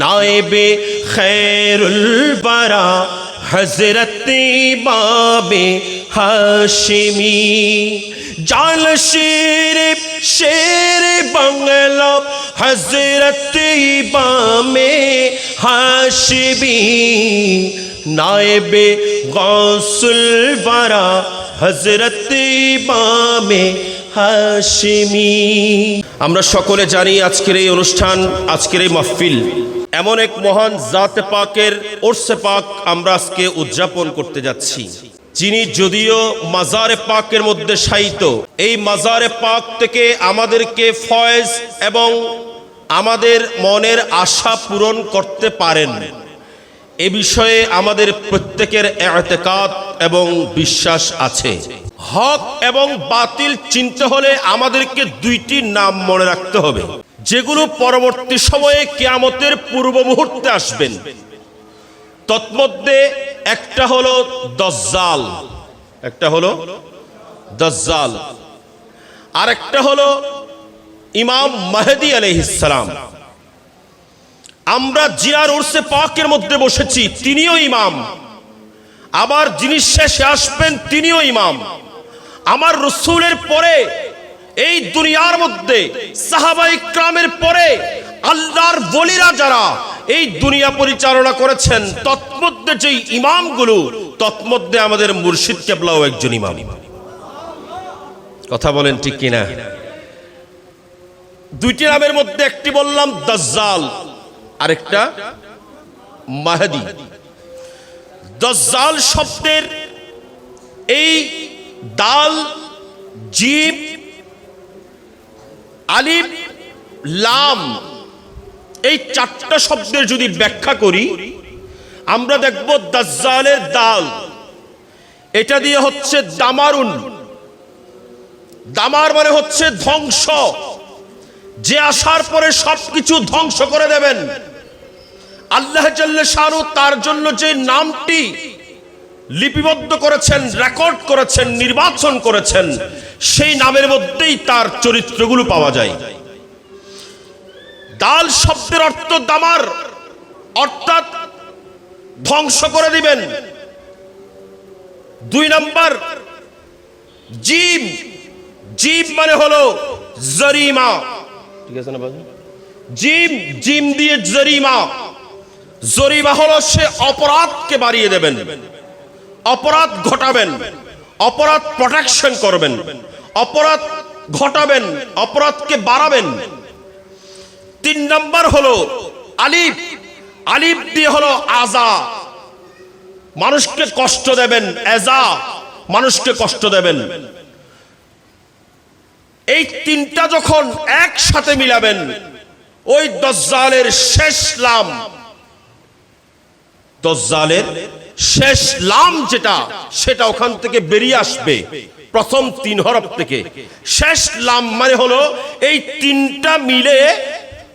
নায়েবে খৈরুল বারা হজরত ইমামে হাশিমি। জাল শের শের বাংলা হজরত ইমামে হাশিমি। নায়েবে গৌসুল বারা হজরত ইমামে হাশিমি। আমরা সকলে জানি আজকের এই অনুষ্ঠান, আজকের এই মাহফিল। এমন এক মহান জাতে পাকের ওরসে পাক আমরা আজকে উদযাপন করতে যাচ্ছি। যিনি যদিও মাজারে পাকের মধ্যে শায়িত, এই মাজারে পাক থেকে আমাদেরকে ফয়েজ এবং আমাদের মনের আশা পূরণ করতে পারেন। এ বিষয়ে আমাদের প্রত্যেকের এতেকাত এবং বিশ্বাস আছে। হক এবং বাতিল চিনতে হলে আমাদেরকে দুইটি নাম মনে রাখতে হবে। যেগুলো পরবর্তী সময়ে কেয়ামতের পূর্ব মুহূর্তে আসবেন। তৎমধ্যে একটা হলো দজ্জাল। একটা হলো দজ্জাল। আর একটা হলো ইমাম মাহেদি আলহিসাম আমরা জিয়ার উর্সে পাকের মধ্যে বসেছি, তিনিও ইমাম। আবার যিনি শেষে আসবেন, তিনিও ইমাম। আমার রসুলের পরে এই দুনিয়ার মধ্যে সাহাবাই ক্রামের পরে আল্লাহর বলিরা যারা এই দুনিয়া পরিচালনা করেছেন, তৎমধ্যে যেই ইমামগুলো, তৎমধ্যে আমাদের মুর্শিদ কেবলাও একজন ইমাম। কথা বলেন ঠিক কিনা? দুইটি নামের মধ্যে একটি বললাম দাজ্জাল, আরেকটা মাহাদি। দজ্জাল শব্দের এই দাল জিব আলিফ, লাম, এই চারটা শব্দের যদি ব্যাখ্যা করি, আমরা দেখব দাজ্জালের দাল। এটা দিয়ে হচ্ছে দামারুন। দামার মানে হচ্ছে ধ্বংস। যে আসার পরে সবকিছু ধ্বংস করে দেবেন। আল্লাহ শাহরু তার জন্য যে নামটি লিপিবদ্ধ করেছেন রেকর্ড করেছেন, নির্বাচন করেছেন সেই নামের মধ্যেই তার চরিত্রগুলো পাওয়া যায়। দাল শব্দের অর্থ দামার, অর্থাৎ ধ্বংস করে দিবেন। দুই নাম্বার, জীব জীব মানে হলো জরিমা। ঠিক আছে না জিম জিম দিয়ে জরিমা। জরিমা হলো সে অপরাধকে বাড়িয়ে দেবেন। অপরাধ ঘটাবেন। অপরাধ প্রোটেকশন করবেন। অপরাধ ঘটাবেন, অপরাধকে বাড়াবেন। তিন নম্বর হলো আলিফ। আলিফ দিয়ে হলো আজা। মানুষকে কষ্ট দেবেন, এজা। মানুষকে কষ্ট দেবেন। এই তিনটা যখন একসাথে মিলাবেন, ওই দজ্জালের শেষ লাম। দজ্জালের শেষ লাম যেটা, সেটা ওখান থেকে বেরিয়ে আসবে। প্রথম তিন হরফ থেকে। শেষ লাম মানে হলো এই তিনটা মিলে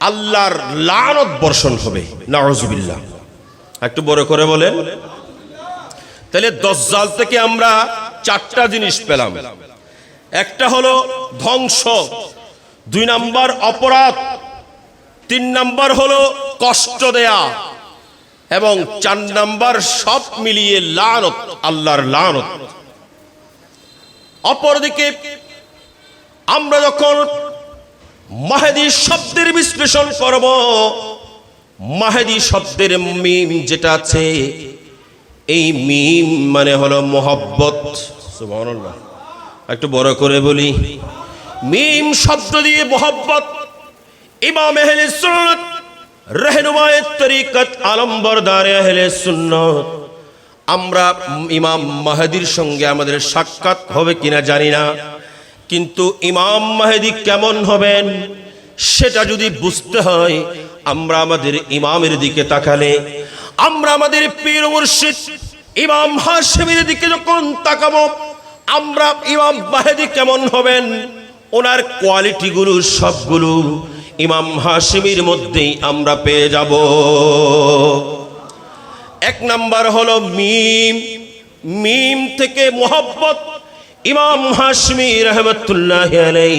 আল্লাহর লানত বর্ষণ হবে। নারজবিল্লাহ একটু বড় করে বলেন। তাহলে দজ্জাল থেকে আমরা চারটা জিনিস পেলাম। একটা হলো ধ্বংস, দুই নাম্বার অপরাধ, তিন নাম্বার হলো কষ্ট দেয়া, এবং চার নাম্বার সব মিলিয়ে লানত, আল্লাহর লানত। অপরদিকে, আমরা যখন মাহেদি শব্দের বিশ্লেষণ করব, মাহেদি শব্দের মিম যেটা আছে, এই মিম মানে হলো মোহব্বত। একটু বড় করে বলি, মিম শব্দ দিয়ে মোহব্বত ইমাম আহলে সুন্নাত রহনুমায়ে তরিকত আলম্বরদারে আহলে সুন্নাত। আমরা ইমাম মাহাদির সঙ্গে আমাদের সাক্ষাৎ হবে কিনা জানি না। কিন্তু ইমাম মাহেদি কেমন হবেন, সেটা যদি বুঝতে হয়, আমরা আমাদের ইমামের দিকে তাকালে, আমরা আমাদের পীর মুর্শিদ ইমাম হাশেমের দিকে যখন তাকাবো, আমরা ইমাম মাহেদি কেমন হবেন, ওনার কোয়ালিটিগুলো, সবগুলো ইমাম হাশিমির মধ্যেই আমরা পেয়ে যাব। এক নাম্বার হলো মিম। মিম থেকে মোহব্বত। ইমাম হাশমি রহমতুল্লাহ আলাই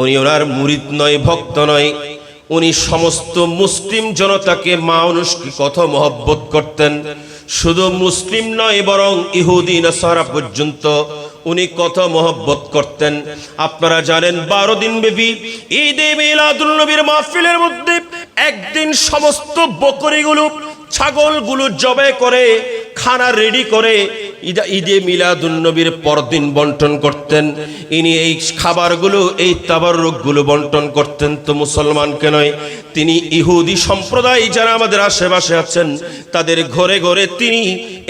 উনি ওনার মুরিদ নয়, ভক্ত নয়। উনি সমস্ত মুসলিম জনতাকে মা মানুষকে কত মহব্বত করতেন। শুধু মুসলিম নয়, বরং ইহুদি, নাসারা পর্যন্ত উনি কত মহব্বত করতেন। আপনারা জানেন, বারো দিন ব্যাপী ঈদে মিলাদুল নবীর মাহফিলের মধ্যে একদিন সমস্ত বকরিগুলো ছাগলগুলো জবে করে, খানা রেডি করে, ঈদা ঈদে মিলাদুল নবীর পরদিন বন্টন করতেন। ইনি এই খাবারগুলো, এই তাবারুকগুলো বন্টন করতেন। তো মুসলমানকে নয়, তিনি ইহুদি সম্প্রদায় যারা আমাদের আশেপাশে আছেন, তাদের ঘরে ঘরে তিনি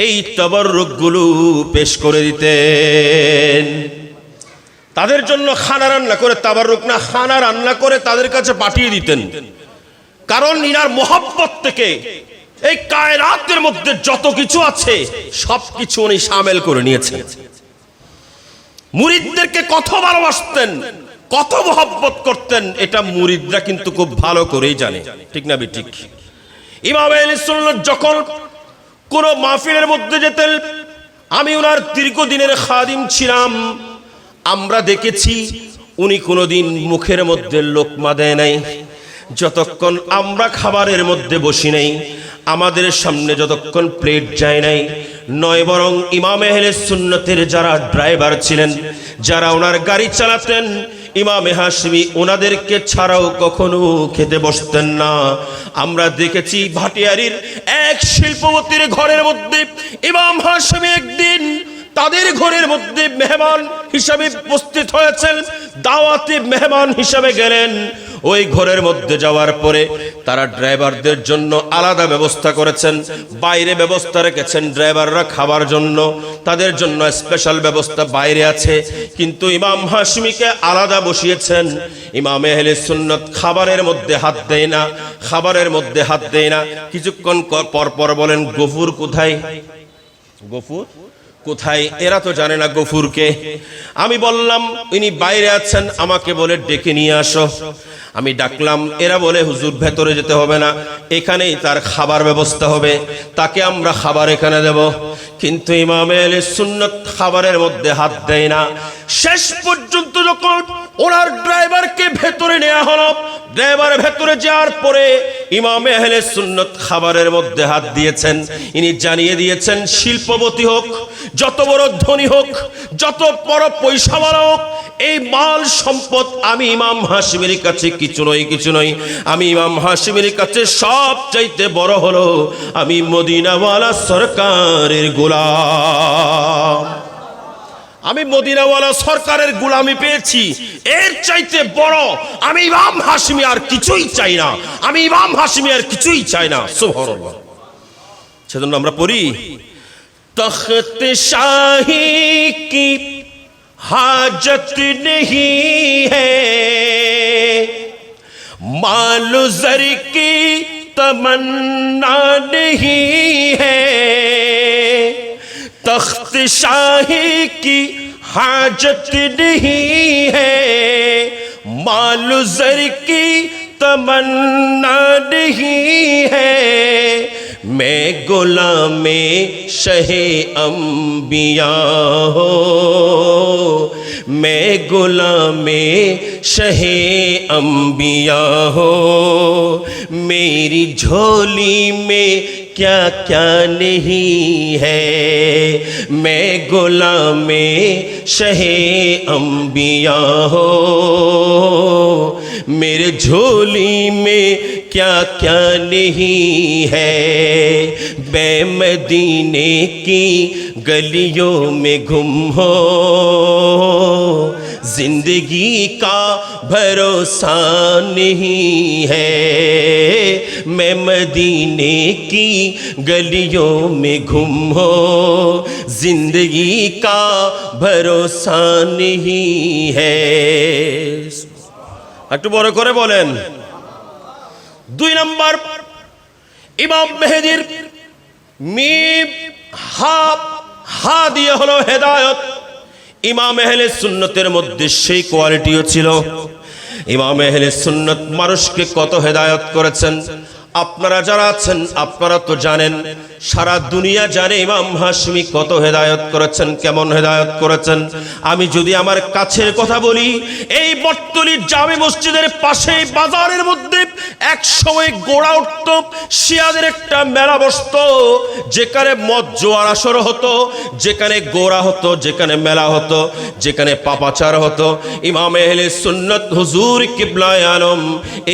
এই তাবারুকগুলো পেশ করে দিতেন। তাদের জন্য খানা রান্না করে তাবারুক না, খানা রান্না করে তাদের কাছে পাঠিয়ে দিতেন। কারণ ইনার মোহাব্বত থেকে এই কায়রাতের মধ্যে যত কিছু আছে সব কিছু উনি সামেল করে নিয়েছেন। মুরিদদেরকে কত ভালোবাসতেন, কত মহব্বত করতেন, এটা মুরিদরা কিন্তু খুব ভালো করেই জানে। ঠিক না ঠিক ইমাম যখন কোন মাহফিলের মধ্যে যেতেন, আমি ওনার দীর্ঘদিনের খাদিম ছিলাম। আমরা দেখেছি উনি কোনোদিন মুখের মধ্যে লোকমা দেয় নাই, যতক্ষণ আমরা খাবারের মধ্যে বসি নাই। আমাদের সামনে যতক্ষণ প্লেট যায় নাই, নয় বরং ইমাম এহলে সুন্নতের যারা ড্রাইভার ছিলেন, যারা ওনার গাড়ি চালাতেন, ইমামে হাসমি ওনাদেরকে ছাড়াও কখনো খেতে বসতেন না। আমরা দেখেছি ভাটিয়ারির এক শিল্পপতির ঘরের মধ্যে ইমাম হাসমি একদিন তাদের ঘরের মধ্যে মেহমান হিসাবে উপস্থিত হয়েছেন, দাওয়াতে মেহমান হিসাবে গেলেন। ওই ঘরের মধ্যে যাওয়ার পরে তারা ড্রাইভারদের জন্য আলাদা ব্যবস্থা করেছেন, বাইরে ব্যবস্থা রেখেছেন ড্রাইভাররা খাবার জন্য। তাদের জন্য স্পেশাল ব্যবস্থা বাইরে আছে, কিন্তু ইমাম হাসমিকে আলাদা বসিয়েছেন। ইমাম এহলে সুন্নত খাবারের মধ্যে হাত দেয় না, খাবারের মধ্যে হাত দেয় না। কিছুক্ষণ পর পর বলেন, গফুর কোথায়? গফুর? কোথায়? এরা তো জানে না গফুরকে। আমি বললাম, ইনি বাইরে আছেন, আমাকে বলে ডেকে নিয়ে আসো। আমি ডাকলাম, এরা বলে হুজুর, ভেতরে যেতে হবে না। এখানেই তার খাবার ব্যবস্থা হবে। তাকে আমরা খাবার এখানে দেব। কিন্তু ইমামে সুন্নত খাবারের মধ্যে হাত দেয় না। শেষ পর্যন্ত যখন ওনার ড্রাইভারকে ভেতরে নেওয়া হলো, ড্রাইভার ভেতরে যাওয়ার পরে ইমামে আহলে সুন্নত খাবারের মধ্যে হাত দিয়েছেন। ইনি জানিয়ে দিয়েছেন, শিল্পপতি হোক যত বড় ধনী হোক, যত বড় পয়সাওয়ালা হোক, এই মাল সম্পদ আমি ইমাম হাসিমের কাছে কিছু নই কিছু নই। আমি ইমাম হাসিমের কাছে সব চাইতে বড় হলো আমি মদিনাওয়ালা সরকারের গোলাম। আমি মদিনাওয়ালা সরকারের গুলামি পেয়েছি। এর চাইতে বড় আমি ইমাম হাসিমি আর কিছুই চাই না। আমি ইমাম হাসিমি আর কিছুই চাই না। সেজন্য আমরা পড়ি تخت شاہی کی حاجت نہیں ہے۔ مال زر کی تمنا نہیں ہے۔ تخت شاہی کی حاجت نہیں ہے۔ مال زر کی تمنا نہیں ہے۔ میں غلام شہ انبیاء ہو میں غلام شہ انبیاء ہو میری جھولی میں کیا کیا نہیں ہے۔ میں غلام شہ انبیاء ہو میرے جھولی میں کیا کیا نہیں ہے؟ بے مدینے کی گلیوں میں گم ہو۔ زندگی کا بھروسہ نہیں ہے۔ میں مدینے کی گلیوں میں گم ہو۔ زندگی کا بھروسہ نہیں ہے۔ একটু বড় করে বলেন। দুই নম্বর, ইমাম মেহেদির মিম হা হা দিয়ে হলো হেদায়ত। ইমাম এহলে সুন্নতের মধ্যে সেই কোয়ালিটিও ছিল। ইমাম এহলে সুন্নত মানুষকে কত হেদায়ত করেছেন? আপনারা যারা আছেন, আপনারা তো জানেন সারা দুনিয়া জানে ইমাম হাসমি কত হেদায়ত করেছেন, কেমন হেদায়ত করেছেন। আমি যদি আমার কাছের কথা বলি, এই বটতলির জামে মসজিদের পাশে বাজারের মধ্যে এক সময় গোড়া উঠত, শিয়াদের একটা মেলা বসত, যেখানে মদ জোয়ার আসর হতো, যেখানে গোড়া হতো, যেখানে মেলা হতো, যেখানে পাপাচার হতো। ইমাম এহলে সুন্নত, হুজুর কিবলায় আলম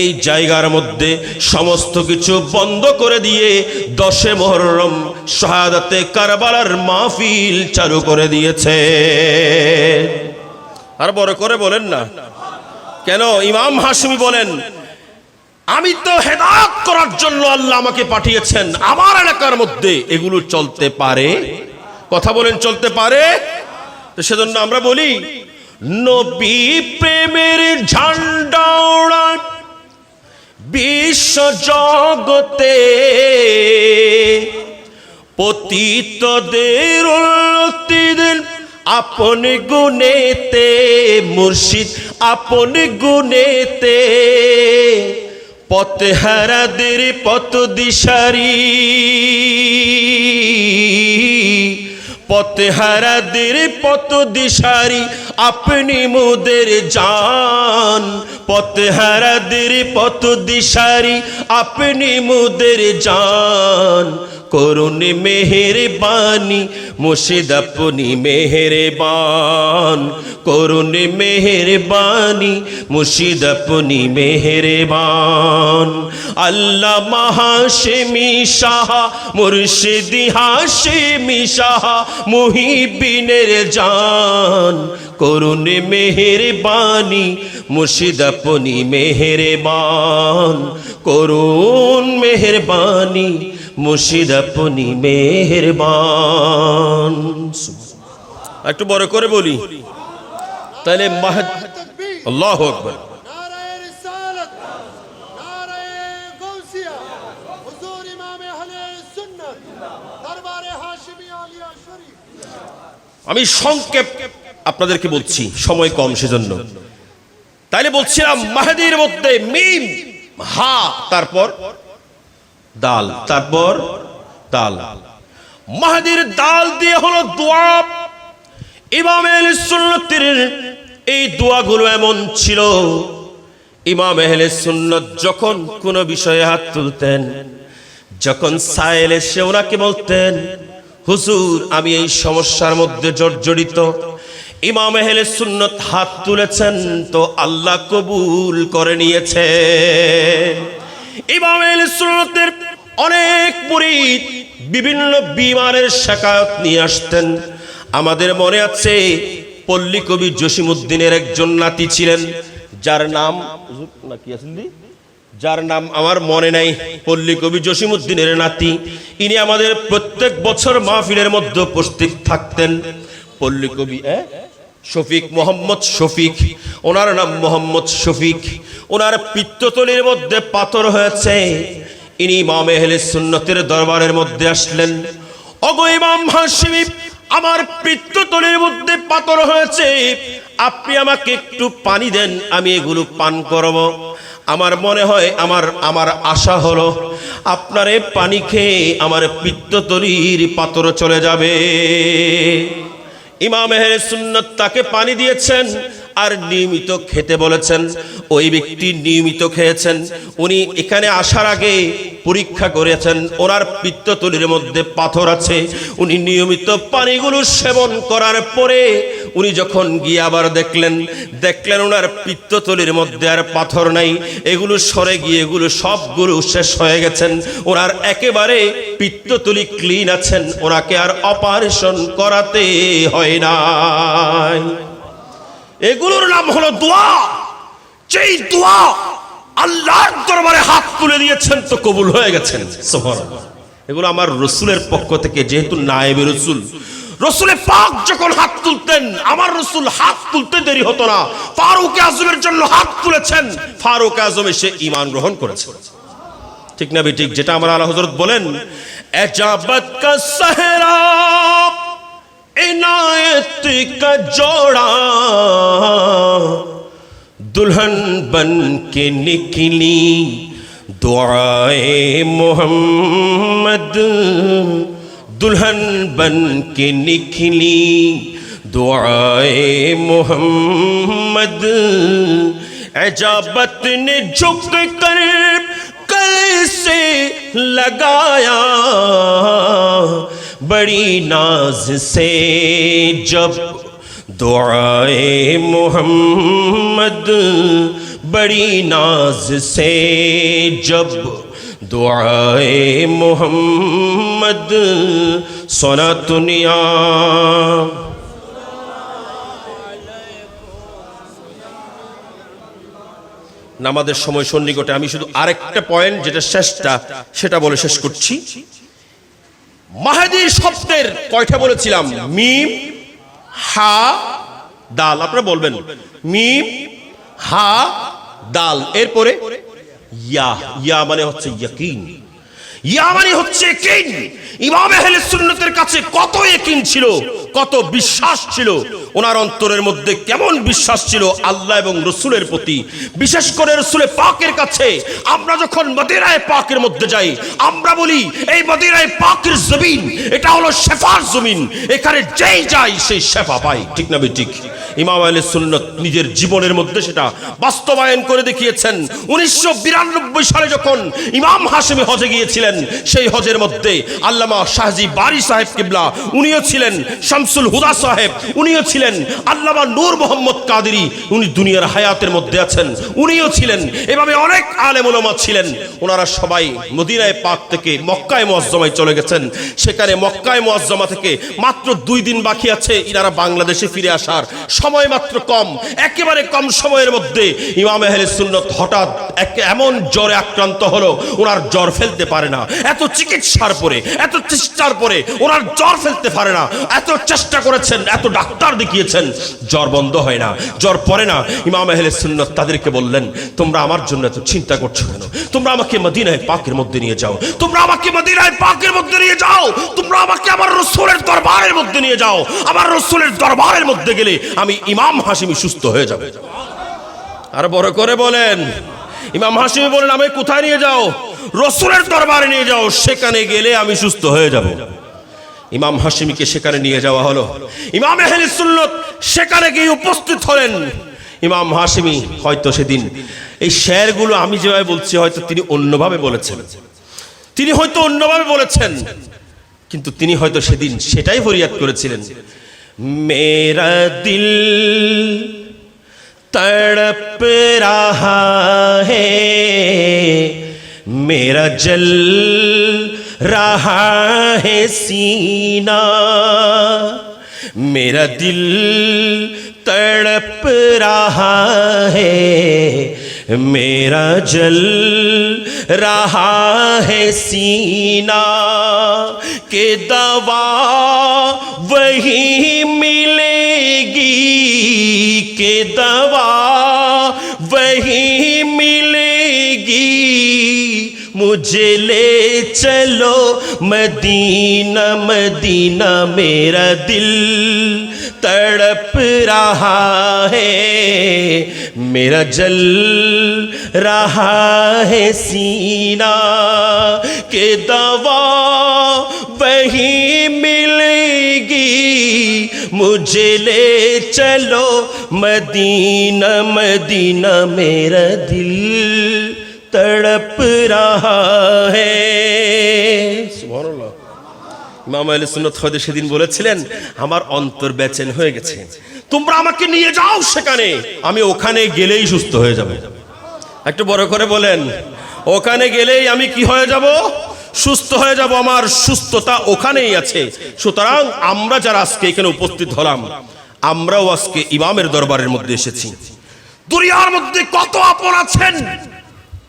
এই জায়গার মধ্যে সমস্ত কিছু বন্ধ করে দিয়ে দশে মহরম শাহাদাতে কারবালার মাহফিল চালু করে দিয়েছে। আর বড় করে বলেন না। কেন? ইমাম হাসমি বলেন, আমি তো হেদায়ত করার জন্য আল্লাহ আমাকে পাঠিয়েছেন। আমার এলাকার মধ্যে এগুলো চলতে পারে। কথা বলেন, চলতে পারে? তো সেজন্য আমরা বলি, নবী প্রেমের ঝান্ডা বিশ্ব জগতে পতিতদের উন্নতিদের আপন গুণেতে মুর্শিদ আপন গুণেতে পথ হারাদের পথ দিশারি। পথ হারাদের পথ দিশারি আপনি মোদের জান। পথ হারাদের পথ দিশারি আপনি মোদের জান। করুন মেহের বাণী মুর্শিদ আপনি মেহের বান করুন মেহের বাণী মুর্শিদ আপনি মেহের বান আল্লাহ মহাশেমি শাহ, মুর্শিদি হাশেমি শাহ, মুহিবিনের জান। করুন মেহের বাণী মুর্শিদ আপনি মেহের বান করুন মেহের বাণী মুর্শিদ আপনি মেহরবান। একটু বড় করে বলি। তাহলে আল্লাহ আকবর। আমি সংক্ষেপ আপনাদেরকে বলছি সময় কম সেজন্য। তাইলে বলছিলাম মাহাদির মধ্যে মিম হা তারপর দাল, তারপর দাল। মাহাদির দাল দিয়ে হলো দোয়া। ইমামের সুন্নতির এই দোয়াগুলো এমন ছিল। ইমাম এহলে সুন্নত যখন কোনো বিষয়ে হাত তুলতেন, যখন সায়েল এসে ওনাকে বলতেন, হুজুর, আমি এই সমস্যার মধ্যে জর্জরিত। ইমাম এহলে সুন্নত হাত তুলেছেন তো আল্লাহ কবুল করে নিয়েছে। ইমাম এহলে সুন্নতের অনেক মুরিদ বিভিন্ন বিমারের শাকায়ত নিয়ে আসতেন আমাদের মনে আছে, পল্লী কবি জসিমুদ্দিনের একজন নাতি ছিলেন, যার নাম নাকি আছেন? যার নাম আমার মনে নাই, পল্লী কবি জসিমুদ্দিনের নাতি ইনি আমাদের প্রত্যেক বছর মাহফিলের মধ্যে উপস্থিত থাকতেন পল্লী কবি? শফিক মোহাম্মদ শফিক। ওনার নাম মোহাম্মদ শফিক। ওনার পিত্ততলির মধ্যে পাথর হয়েছে। ইনি ইমাম এহলে সুন্নতের দরবারের মধ্যে আসলেন। অগো ইমাম হাসিমি আমার পিত্ততলির মধ্যে পাথর হয়েছে। আপনি আমাকে একটু পানি দেন, আমি এগুলো পান করব। আমার মনে হয় আমার আমার আশা হলো, আপনার পানি খেয়ে আমার পিত্ততলির পাথর চলে যাবে। ইমাম এহের সুন্নত তাকে পানি দিয়েছেন আর নিয়মিত খেতে বলেছেন। ওই ব্যক্তি নিয়মিত খেয়েছেন। উনি এখানে আসার আগে পরীক্ষা করেছেন। ওনার পিত্ততলির মধ্যে পাথর আছে। উনি নিয়মিত পানিগুলো সেবন করার পরে উনি যখন গিয়ে আবার দেখলেন দেখলেন ওনার পিত্ততলির মধ্যে আর পাথর নাই, এগুলো সরে গিয়ে এগুলো সবগুলো শেষ হয়ে গেছেন, ওনার একেবারে পিত্ততলি ক্লিন আছেন, ওনাকে আর অপারেশন করাতে হয় নাই এগুলোর নাম হলো দোয়া যেই দোয়া আল্লাহর দরবারে হাত তুলে দিয়েছেন তো কবুল হয়ে গেছেন। এগুলো আমার রসুলের পক্ষ থেকে, যেহেতু নায়েবে রসুল রসুলের পাক যখন হাত তুলতেন আমার রসুল হাত তুলতে দেরি হতো না ফারুক আজমের জন্য হাত তুলেছেন ফারুক আজম এসে ইমান গ্রহণ করেছে ঠিক না ঠিক যেটা আমার আল্লাহ হজরত বলেন এজাবত কা সাহরা इनायत का जोड़ा दुल्हन बन के निकली दुआए मोहम्मद دلہن بن کے نکھلی دعائے محمد۔ عجابت نے جھک کر کل سے لگایا۔ بڑی ناز سے جب دعائے محمد، بڑی ناز سے جب دعائے মোহাম্মদ سنا دنیا সময় সন্নিকটে আমি শুধু আরেকটা পয়েন্ট যেটা শেষটা, সেটা বলে শেষ করছি। মাহাদির শব্দের কয়টা বলেছিলাম? মিম, হা, দাল। আপনারা বলবেন, মিম, হা, দাল। এরপরে ইয়া ইয়া মানে হচ্ছে ইয়াকিন। ইয়া মানে হচ্ছে ইয়াকিন ইমাম আহলে সুন্নতের কাছে কত ইয়াকিন ছিল? কত বিশ্বাস ছিল? ওনার অন্তরের মধ্যে কেমন বিশ্বাস ছিল আল্লাহ এবং রসুলের প্রতি? বিশেষ করে রসুলের পাকের কাছে। আমরা যখন মদিনায় পাকের মধ্যে যাই, আমরা বলি, এই মদিনায় পাকের জমিন, এটা হলো শেফার জমিন। এখানে যেই যাই, সেই শেফা পাই ঠিক না ঠিক ইমাম আলী সুন্নত নিজের জীবনের মধ্যে সেটা বাস্তবায়ন করে দেখিয়েছেন। উনিশশো বিরানব্বই সালে যখন ইমাম হাসেমি হজে গিয়েছিলেন, সেই হজের মধ্যে আল্লামা শাহজি বারি সাহেব কিবলা, উনিও ছিলেন শামসুল হুদা সাহেব, উনিও ছিলেন আল্লামা নূর মোহাম্মদ কাদেরি, উনি দুনিয়ার হায়াতের মধ্যে আছেন, উনিও ছিলেন, এভাবে অনেক আলেম ওলামা ছিলেন। ওনারা সবাই মদিনায় পাক থেকে মক্কায় মোয়াজ্জমায় চলে গেছেন। সেখানে মক্কায় মোয়াজ্জমা থেকে মাত্র দুই দিন বাকি আছে, ইনারা বাংলাদেশে ফিরে আসার। সময় মাত্র কম, একেবারে কম সময়ের মধ্যে ইমাম আহলে সুন্নত হঠাৎ এক এমন জ্বরে আক্রান্ত হলো, ওনার জ্বর ফেলতে পারে না। এত চিকিৎসার পরে, এত চেষ্টার পরে, ওনার জ্বর ফেলতে পারে না। এত চেষ্টা করেছেন, এত ডাক্তার দেখিয়েছেন, জ্বর বন্ধ হয় না, জ্বর পড়ে না। ইমাম আহলে সুন্নত তাদেরকে বললেন, তোমরা আমার জন্য এত চিন্তা করছ কেন? তোমরা আমাকে মদিনায় পাকের মধ্যে নিয়ে যাও। তোমরা আমাকে মদিনায় পাকের মধ্যে নিয়ে যাও। তোমরা আমাকে আমার রসুলের দরবারের মধ্যে নিয়ে যাও। আমার রসুলের দরবারের মধ্যে গেলে আমি ইমাম হাসিমি সুস্থ হয়ে যাবে। আর বড় করে বলেন, ইমাম হাসিমি বলেন আমি কোথায় নিয়ে যাও? রসুলের দরবারে নিয়ে যাও। সেখানে গেলে আমি সুস্থ হয়ে যাব। ইমাম হাসিমিকে সেখানে নিয়ে যাওয়া হলো ইমাম আহলে সুন্নত সেখানে গিয়ে উপস্থিত হলেন ইমাম হাসিমি হয়তো সেদিন এই শেরগুলো আমি যেভাবে বলছি হয়তো তিনি অন্যভাবে বলেছেন তিনি হয়তো অন্যভাবে বলেছেন কিন্তু তিনি হয়তো সেদিন সেটাই ফরিয়াদ করেছিলেন মেরা দিল तड़प रहा है मेरा जल رہا ہے سینہ میرا دل تڑپ رہا ہے۔ میرا جل رہا ہے سینہ کہ دوا وہی ملے گی۔ کہ دوا مجھے لے چلو مدینہ مدینہ میرا دل تڑپ رہا ہے، میرا جل رہا ہے سینہ کہ دوا وہی ملے گی۔ مجھے لے چلو مدینہ مدینہ میرا دل तड़प रहा है সুবহানাল্লাহ ইমাম আলী সুন্নত হয়তো সেদিন বলেছিলেন আমার অন্তর বেচেন হয়ে গেছে তোমরা আমাকে নিয়ে যাও সেখানে আমি ওখানে গেলেই সুস্থ হয়ে যাব একটু বড় করে বলেন ওখানে গেলেই আমি কি হয়ে যাব সুস্থ হয়ে যাব আমার সুস্থতা ওখানেই আছে সুতরাং আমরা যারা আজকে এখানে উপস্থিত হলাম আমরাও আজকে ইমামের দরবারের মধ্যে এসেছি দুনিয়ার মধ্যে কত আপন আছেন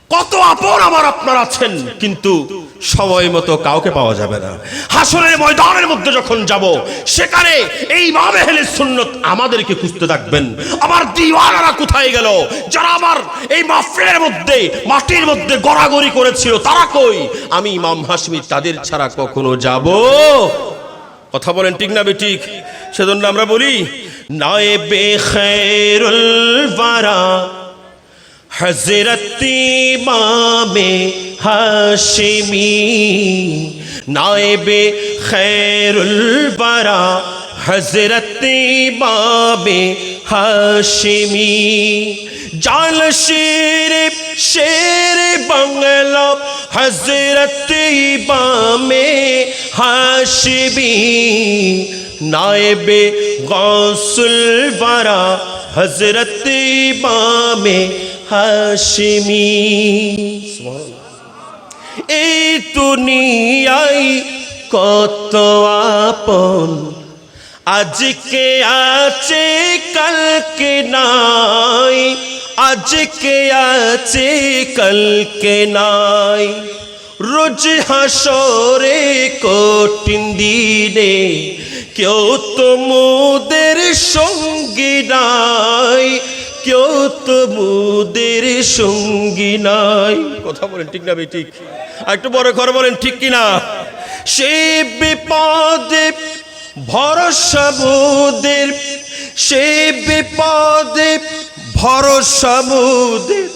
কত আপন আমার আপনার আছেন। কিন্তু সময় মতো কাউকে পাওয়া যাবে না। হাসরের ময়দানের মধ্যে যখন যাব সেখানে এই বাবে হেলে সুন্নত আমাদেরকে খুঁজতে থাকবেন। আমার দিওয়ানারা কোথায় গেল? যারা আমার এই মাহফিলের মধ্যে মাটির মধ্যে গড়াগড়ি করেছিল তারা কই? আমি ইমাম হাসমি তাদের ছাড়া কখনো যাব? কথা বলেন ঠিক না বেঠিক সেজন্য আমরা বলি নায়ে বে খেরুল বারা। হজরত ইমামে হাশমি, নায়েবে খৈরুল বারা। হজরত ইমামে হাশমি জাল শের শের বাংলা। হজরত ইমামে হাশমি, নায়েবে গৌসুল বারা। হজরত ইমামে হাশমি এই দুনিয়ায় কত আপন। আজকে আছে, কালকে নাই। আজকে আছে, কালকে নাই। রোজ হাসরে কঠিন দিনে কেউ তো মোদের সঙ্গী নাই। কেউ তো মোদের সঙ্গী নাই। কথা বলেন ঠিক না ঠিক। আর একটু বড় করে বলেন, ঠিক কিনা? সে বিপদে ভরসা মোদের সে বিপদে ভরসা মোদের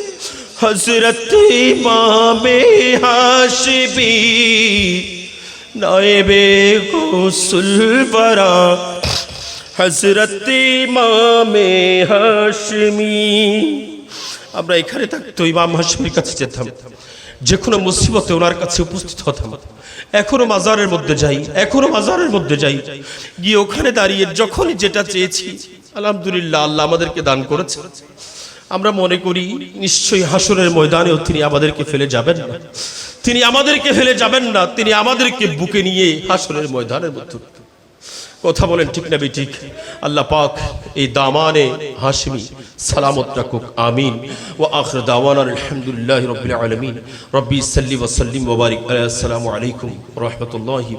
হজরত ইমামে হাসবি, নয়েবে গোসুল বরা হজরত ইমামে হাসমি আমরা এখানে থাকতো, ইমাম হাসমির কাছে যেতাম। যে কোনো মুসিবতে ওনার কাছে উপস্থিত হতাম। এখনও মাজারের মধ্যে যাই, এখনও মাজারের মধ্যে যাই। গিয়ে ওখানে দাঁড়িয়ে যখনই যেটা চেয়েছি, আলহামদুলিল্লাহ আল্লাহ আমাদেরকে দান করেছে। আমরা মনে করি, নিশ্চয়ই হাসরের ময়দানেও তিনি আমাদেরকে ফেলে যাবেন না। তিনি আমাদেরকে ফেলে যাবেন না, তিনি আমাদেরকে বুকে নিয়ে হাসরের ময়দানের মধ্যে কথা বলেন ঠিক না ঠিক। আল্লাহ পাক এই দামানে হাসমি সালামত রাখুক, আমিন। ও আখর দাওয়ান আলহামদুলিল্লাহ রবিল আলমিন। রব্বি সাল্লি ওসাল্লিম ওবারিক আসসালামু আলাইকুম রহমতুল্লাহি